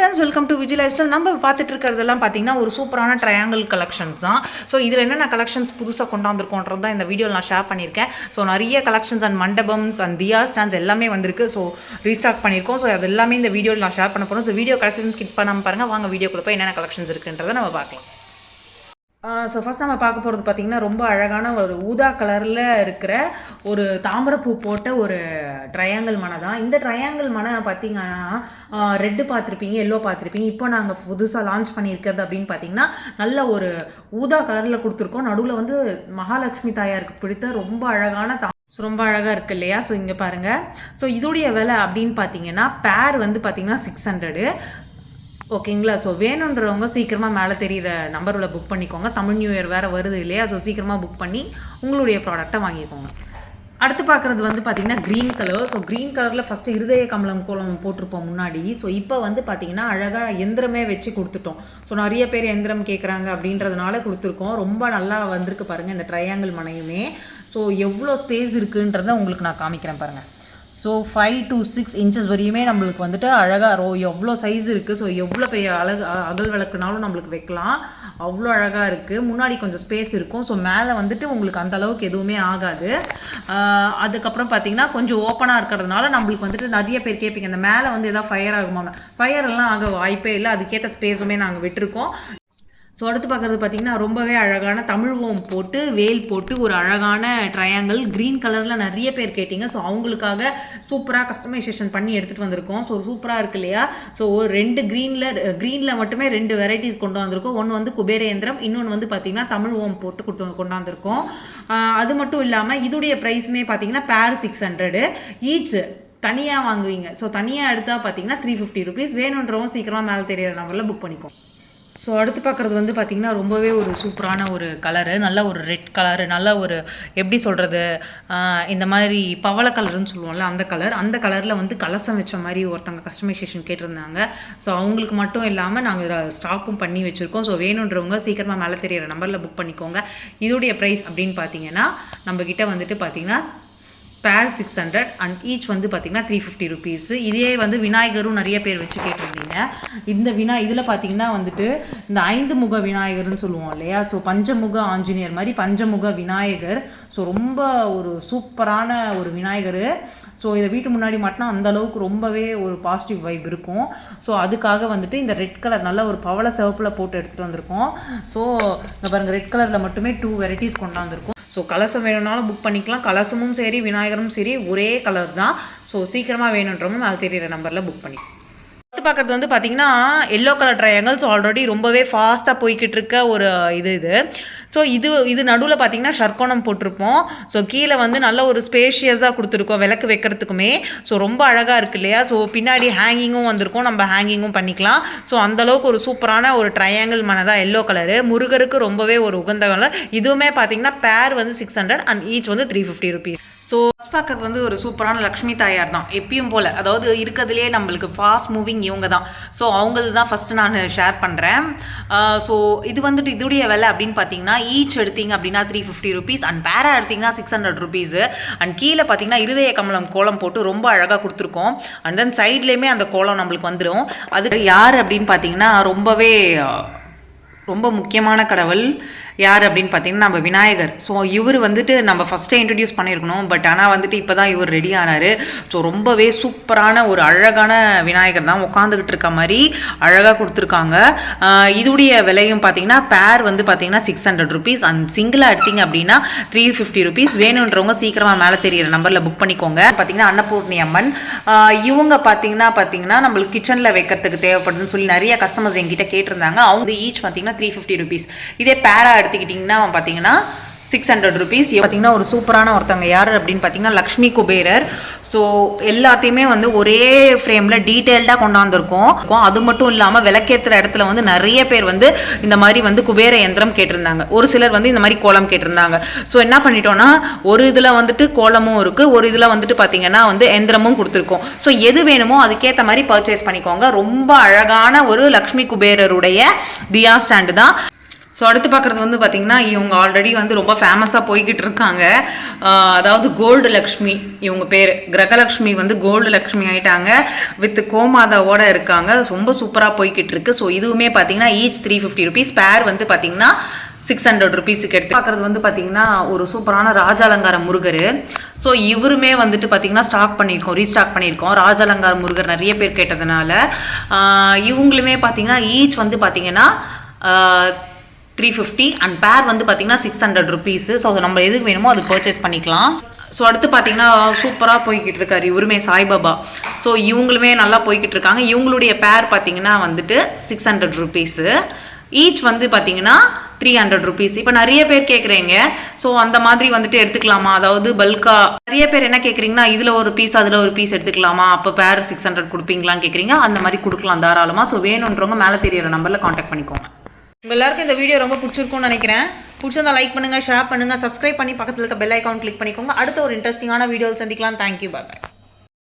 Friends welcome to Vijay life style நம்ம பார்த்துட்டு இருக்கிறதெல்லாம் பார்த்தீங்கன்னா ஒரு சூப்பரான ட்ரையாங்கிள் கலெக்ஷன்ஸ் தான். ஸோ இதில் என்னென்ன கலெக்ஷன்ஸ் புதுசாக கொண்டாந்துருக்கோன்றது தான் இந்த வீடியோவில் நான் ஷேர் பண்ணியிருக்கேன். ஸோ நிறைய கலெக்ஷன்ஸ் அண்ட் மண்டபம்ஸ் அண்ட் தியா ஸ்டாண்ட்ஸ் எல்லாமே வந்திருக்கு. ஸோ ரீஸ்டாக் பண்ணியிருக்கோம். ஸோ அது எல்லாமே இந்த வீடியோவில் நான் ஷேர் பண்ண போகிறோம் ஸோ வீடியோ கலெக்ஷன் ஸ்கிப் பண்ணாமல் பாருங்கள் வாங்க வீடியோக்குள்ளே போய் என்னென்ன கலெக்ஷன்ஸ் இருக்குன்றதை நம்ம பார்க்கலாம். ஸோ ஃபஸ்ட் நம்ம பார்க்க போகிறது பார்த்திங்கன்னா ரொம்ப அழகான ஒரு ஊதா கலரில் இருக்கிற ஒரு தாமரப்பூ போட்ட ஒரு ட்ரையாங்கிள் மனை தான். இந்த ட்ரையாங்கிள் மனை பார்த்திங்கன்னா ரெட்டு பார்த்துருப்பீங்க எல்லோ பார்த்துருப்பீங்க. இப்போ நாங்கள் புதுசாக லான்ச் பண்ணியிருக்கிறது அப்படின்னு பார்த்தீங்கன்னா நல்ல ஒரு ஊதா கலரில் கொடுத்துருக்கோம். நடுவில் வந்து மகாலட்சுமி தாயாருக்கு பிடித்த ரொம்ப அழகான தா ஸோ ரொம்ப அழகாக இருக்கு இல்லையா? ஸோ இங்கே பாருங்கள் ஸோ இதோடைய விலை அப்படின்னு பார்த்தீங்கன்னா பேர் வந்து பார்த்திங்கன்னா சிக்ஸ் ஹண்ட்ரடு ஓகேங்களா? ஸோ வேணுன்றவங்க சீக்கிரமாக மேலே தெரியிற நம்பரில் புக் பண்ணிக்கோங்க. தமிழ் நியூ இயர் வேறு வருது இல்லையா? ஸோ சீக்கிரமாக புக் பண்ணி உங்களுடைய ப்ராடக்டை வாங்கிக்கோங்க. அடுத்து பார்க்குறது வந்து பார்த்தீங்கன்னா க்ரீன் கலர் ஸோ க்ரீன் கலரில் ஃபஸ்ட்டு இருதய கமலம் கோலம் போட்டிருப்போம் முன்னாடி. ஸோ இப்போ வந்து பார்த்தீங்கன்னா அழகாக எந்திரமே வச்சு கொடுத்துட்டோம். ஸோ நிறைய பேர் எந்திரம் கேட்குறாங்க அப்படின்றதுனால கொடுத்துருக்கோம். ரொம்ப நல்லா வந்திருக்கு பாருங்கள் இந்த ட்ரையாங்கிள் மனையுமே. ஸோ எவ்வளோ ஸ்பேஸ் இருக்குன்றதை உங்களுக்கு நான் காமிக்கிறேன் பாருங்கள் so five to six inches வரையுமே நம்மளுக்கு வந்துட்டு அழகாக ரோ எவ்வளோ சைஸ் இருக்குது ஸோ எவ்வளோ பெரிய அழகு அகல் விளக்குனாலும் நம்மளுக்கு வைக்கலாம். அவ்வளோ அழகாக இருக்குது முன்னாடி கொஞ்சம் ஸ்பேஸ் இருக்கும். ஸோ மேலே வந்துட்டு உங்களுக்கு அந்த அளவுக்கு எதுவுமே ஆகாது. அதுக்கப்புறம் பார்த்தீங்கன்னா கொஞ்சம் ஓப்பனாக இருக்கிறதுனால நம்மளுக்கு வந்துட்டு நிறைய பேர் கேட்பீங்க இந்த மேலே வந்து எதாவது ஃபயர் ஆகுமா ஃபயர் எல்லாம் ஆக வாய்ப்பே இல்லை. அதுக்கேற்ற ஸ்பேஸுமே நாங்கள் விட்டுருக்கோம். ஸோ அடுத்து பார்க்குறது பார்த்தீங்கன்னா ரொம்பவே அழகான தமிழ் ஓம் போட்டு வேல் போட்டு ஒரு அழகான ட்ரையாங்கிள் க்ரீன் கலரில் நிறைய பேர் கேட்டிங்க. ஸோ அவங்களுக்காக சூப்பராக கஸ்டமைசேஷன் பண்ணி எடுத்துகிட்டு வந்திருக்கோம். ஸோ சூப்பராக இருக்கு இல்லையா? ஸோ ரெண்டு க்ரீனில் க்ரீனில் மட்டுமே ரெண்டு வெரைட்டிஸ் கொண்டு வந்திருக்கோம். ஒன்று வந்து குபேரேந்திரம் இன்னொன்று வந்து பார்த்தீங்கன்னா தமிழ் ஓம் போட்டு கொண்டு கொண்டாந்துருக்கோம் அது மட்டும் இல்லாமல் இதுடைய ப்ரைஸுமே பார்த்தீங்கன்னா பேர் சிக்ஸ் ஹண்ட்ரடு ஈச் தனியாக வாங்குவீங்க. ஸோ தனியாக எடுத்தால் பார்த்தீங்கன்னா த்ரீ ஃபிஃப்டி ருபீஸ் வேணுன்றவும் சீக்கிரமாக மேலே தெரியிற நம்பரில் புக் பண்ணிக்கோ ஸோ அடுத்து பார்க்குறது வந்து பார்த்திங்கன்னா ரொம்பவே ஒரு சூப்பரான ஒரு கலரு நல்ல ஒரு ரெட் கலரு நல்ல ஒரு எப்படி சொல்கிறது இந்த மாதிரி பவள கலருன்னு சொல்லுவோம்ல அந்த கலர் அந்த கலரில் வந்து கலசம் வச்ச மாதிரி ஒருத்தவங்க கஸ்டமைசேஷன் கேட்டிருந்தாங்க. ஸோ அவங்களுக்கு மட்டும் இல்லாமல் நாங்கள் ஸ்டாக்கும் பண்ணி வச்சுருக்கோம். ஸோ வேணுன்றவங்க சீக்கிரமாக மேலே தெரியிற நம்பரில் புக் பண்ணிக்கோங்க. இதோடைய ப்ரைஸ் அப்படின்னு பார்த்தீங்கன்னா நம்மக்கிட்ட வந்துட்டு பார்த்தீங்கன்னா பேர் சிக்ஸ் ஹண்ட்ரட் அண்ட் ஈச் வந்து பார்த்தீங்கன்னா த்ரீ ஃபிஃப்டி ருபீஸ் இதே வந்து விநாயகரும் நிறைய பேர் வச்சு கேட்டிருந்தீங்க. இந்த வினா இதில் பார்த்தீங்கன்னா வந்துட்டு இந்த ஐந்து முக விநாயகர்னு சொல்லுவோம் இல்லையா? ஸோ பஞ்சமுக ஆஞ்சநேயர் மாதிரி பஞ்சமுக விநாயகர். ஸோ ரொம்ப ஒரு சூப்பரான ஒரு விநாயகர். ஸோ இதை வீட்டு முன்னாடி மாட்டினா அந்த அளவுக்கு ரொம்பவே ஒரு பாசிட்டிவ் வைப் இருக்கும். ஸோ அதுக்காக வந்துட்டு இந்த ரெட் கலர் நல்ல ஒரு பவள சிவப்பில் போட்டு எடுத்துகிட்டு வந்திருக்கோம். ஸோ இங்கே பாருங்கள் ரெட் கலரில் மட்டுமே டூ வெரைட்டிஸ் கொண்டாந்துருக்கோம். ஸோ கலசம் வேணும்னாலும் புக் பண்ணிக்கலாம். கலசமும் சரி விநாயகரும் சரி ஒரே கலர் தான். ஸோ சீக்கிரமாக வேணுன்றவங்க நான் தெரியிற நம்பரில் புக் பண்ணி அடுத்து பார்க்குறது வந்து பார்த்தீங்கன்னா எல்லோ கலர் ட்ரையாங்கிள்ஸ் ஆல்ரெடி ரொம்பவே ஃபாஸ்ட்டாக போய்கிட்டு இருக்க ஒரு இது இது. ஸோ இது இது நடுவில் பார்த்தீங்கன்னா ஷர்க்கோணம் போட்டிருப்போம். ஸோ கீழே வந்து நல்ல ஒரு ஸ்பேஷியஸாக கொடுத்துருக்கோம் விளக்கு வைக்கிறதுக்குமே. ஸோ ரொம்ப அழகாக இருக்கு இல்லையா? ஸோ பின்னாடி ஹேங்கிங்கும் வந்திருக்கும். நம்ம ஹேங்கிங்கும் பண்ணிக்கலாம். ஸோ அந்தளவுக்கு ஒரு சூப்பரான ஒரு ட்ரையாங்கிள் மனதாக எல்லோ கலரு முருகருக்கு ரொம்பவே ஒரு உகந்த கலர் இதுவுமே பார்த்தீங்கன்னா பேர் வந்து சிக்ஸ் ஹண்ட்ரட் அண்ட் ஈச் வந்து three fifty rupees so first பார்க்கறது வந்து ஒரு சூப்பரான லக்ஷ்மி தாயார் தான். எப்பயும் போல். அதாவது இருக்கிறதுலே நம்மளுக்கு ஃபாஸ்ட் மூவிங் இவங்க தான். ஸோ அவங்களது தான் ஃபஸ்ட்டு நான் ஷேர் பண்ணுறேன் ஸோ இது வந்துட்டு இதுடைய விலை அப்படின்னு பார்த்தீங்கன்னா ஈச் எடுத்தீங்க அப்படின்னா த்ரீ ஃபிஃப்டி ருபீஸ் அண்ட் பேரா எடுத்தீங்கன்னா சிக்ஸ் ஹண்ட்ரட் ருபீஸு அண்ட் கீழே பார்த்தீங்கன்னா இருதய கமலம் கோலம் போட்டு ரொம்ப அழகாக கொடுத்துருக்கோம். அண்ட் தென் சைட்லேயுமே அந்த கோலம் நம்மளுக்கு வந்துடும் அது யார் அப்படின்னு பார்த்தீங்கன்னா ரொம்பவே ரொம்ப முக்கியமான கடவுள். யார் அப்படின்னு பார்த்தீங்கன்னா நம்ம விநாயகர். ஸோ இவர் வந்துட்டு நம்ம ஃபஸ்ட்டே இன்ட்ரடியூஸ் பண்ணியிருக்கணும் பட் ஆனால் வந்துட்டு இப்போ தான் இவர் ரெடி ஆனார். ஸோ ரொம்பவே சூப்பரான ஒரு அழகான விநாயகர் தான் உட்காந்துக்கிட்டு இருக்க மாதிரி அழகாக கொடுத்துருக்காங்க. இதுடைய விலையும் பார்த்தீங்கன்னா பேர் வந்து பார்த்தீங்கன்னா சிக்ஸ் ஹண்ட்ரட் ருபீஸ் அண்ட் சிங்கிளாக எடுத்தீங்க அப்படின்னா த்ரீ ஃபிஃப்டி ருபீஸ் வேணுன்றவங்க சீக்கிரமாக மேலே தெரியிற நம்பரில் புக் பண்ணிக்கோங்க. பார்த்தீங்கன்னா அன்னபூர்ணி அம்மன். இவங்க பார்த்தீங்கன்னா பார்த்தீங்கன்னா நம்மளுக்கு கிச்சனில் வைக்கிறதுக்கு தேவைப்படுதுன்னு சொல்லி நிறைய கஸ்டமர்ஸ் எங்கிட்ட கேட்டிருந்தாங்க. அவங்க ஈச் பார்த்தீங்கன்னா த்ரீ ஃபிஃப்டி ருபீஸ் இதே பேரா எடுத்துக்கிட்டிங்கன்னா பார்த்தீங்கன்னா சிக்ஸ் ஹண்ட்ரட் ருபீஸ் பார்த்தீங்கன்னா ஒரு சூப்பரான ஒருத்தவங்க யார் அப்படின்னு பார்த்தீங்கன்னா லக்ஷ்மி குபேரர். ஸோ எல்லாத்தையுமே வந்து ஒரே ஃப்ரேமில் டீட்டெயில்டாக கொண்டாந்துருக்கோம். அது மட்டும் இல்லாமல் விளக்கேற்றுற இடத்துல வந்து நிறைய பேர் வந்து இந்த மாதிரி வந்து குபேர யந்திரம் கேட்டிருந்தாங்க. ஒரு சிலர் வந்து இந்த மாதிரி கோலம் கேட்டிருந்தாங்க. ஸோ என்ன பண்ணிட்டோம்னா ஒரு இதில் வந்துட்டு கோலமும் இருக்குது ஒரு இதில் வந்துட்டு பார்த்தீங்கன்னா வந்து எந்திரமும் கொடுத்துருக்கோம். ஸோ எது வேணுமோ அதுக்கேற்ற மாதிரி பர்ச்சேஸ் பண்ணிக்கோங்க. ரொம்ப அழகான ஒரு லக்ஷ்மி குபேரருடைய தியா ஸ்டாண்டு தான். ஸோ அடுத்து பார்க்குறது வந்து பார்த்திங்கன்னா இவங்க ஆல்ரெடி வந்து ரொம்ப ஃபேமஸாக போய்கிட்டு இருக்காங்க. அதாவது கோல்டு லக்ஷ்மி இவங்க பேர். கிரகலக்ஷ்மி வந்து கோல்டு லக்ஷ்மி ஆயிட்டாங்க. வித் கோமாதாவோட இருக்காங்க. ரொம்ப சூப்பராக போய்கிட்டு இருக்கு. ஸோ இதுவுமே பார்த்தீங்கன்னா ஈச் த்ரீ ஃபிஃப்டி ருபீஸ் பேர் வந்து பார்த்தீங்கன்னா சிக்ஸ் ஹண்ட்ரட் ருபீஸுக்கு எடுத்து பார்க்குறது வந்து பார்த்தீங்கன்னா ஒரு சூப்பரான ராஜாலங்கார முருகர். ஸோ இவருமே வந்துட்டு பார்த்தீங்கன்னா ஸ்டாக் பண்ணியிருக்கோம் ரீஸ்டாக் பண்ணியிருக்கோம். ராஜாலங்கார முருகர் நிறைய பேர் கேட்டதுனால இவங்களுமே பார்த்தீங்கன்னா ஈச் வந்து பார்த்தீங்கன்னா த்ரீ ஃபிஃப்டி அண்ட் பேர் வந்து பார்த்தீங்கன்னா சிக்ஸ் ஹண்ட்ரட் ருபீஸு ஸோ நம்ம எது வேணுமோ அது பர்ச்சேஸ் பண்ணிக்கலாம். ஸோ அடுத்து பார்த்தீங்கன்னா சூப்பராக போய்கிட்டு இருக்காரு இவருமே சாய்பாபா. ஸோ இவங்களுமே நல்லா போய்கிட்டு இருக்காங்க. இவங்களுடைய பேர் பார்த்தீங்கன்னா வந்துட்டு சிக்ஸ் ஹண்ட்ரட் ருபீஸு ஈச் வந்து பார்த்தீங்கன்னா த்ரீ ஹண்ட்ரட் ருபீஸ் இப்போ நிறைய பேர் கேட்குறீங்க ஸோ அந்த மாதிரி வந்துட்டு எடுத்துக்கலாமா? அதாவது பல்காக நிறைய பேர் என்ன கேட்குறீங்கன்னா இதில் ஒரு பீஸ் அதில் ஒரு பீஸ் எடுத்துக்கலாமா? அப்போ பேர் சிக்ஸ் ஹண்ட்ரட் கொடுப்பீங்களான்னு கேட்குறீங்க அந்த மாதிரி கொடுக்கலாம் தாராளமாக ஸோ வேணுன்றவங்க மேலே தெரியிற நம்பரில் காண்டாக்ட் பண்ணிக்கோங்க. உங்கள் எல்லாருக்கும் இந்த வீடியோ ரொம்ப பிடிச்சிருக்கும்னு நினைக்கிறேன். பிடிச்சிருந்தா லைக் பண்ணுங்க ஷேர் பண்ணுங்க சப்ஸ்கிரைப் பண்ணி பக்கத்தில் இருக்க பெல் ஐக்கான் கிளிக் பண்ணிக்கோங்க. அடுத்த ஒரு இன்ட்ரெஸ்டிங்கான வீடியோ சந்திக்கலாம். Thank you bye